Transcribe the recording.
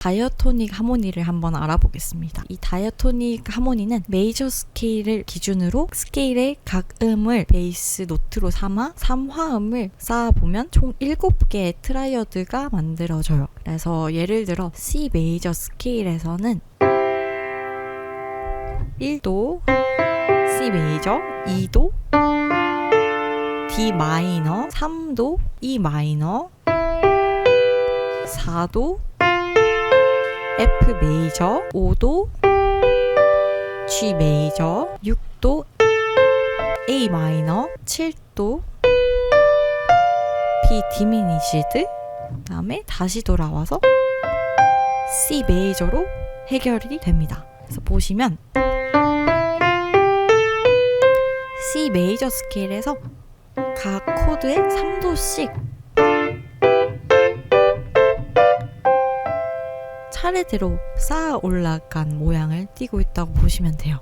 다이어토닉 하모니를 한번 알아보겠습니다. 이 다이어토닉 하모니는 메이저 스케일을 기준으로 스케일의 각 음을 베이스 노트로 삼아 3화음을 쌓아보면 총 7개의 트라이어드가 만들어져요. 그래서 예를 들어 C 메이저 스케일에서는 1도, C 메이저, 2도, D 마이너, 3도, E 마이너, 4도, F 메이저, 5도, G 메이저, 6도, A 마이너, 7도, B 디미니시드, 그다음에 다시 돌아와서 C 메이저로 해결이 됩니다. 그래서 보시면 C 메이저 스케일에서 각 코드에 3도씩 차례대로 쌓아 올라간 모양을 띄고 있다고 보시면 돼요.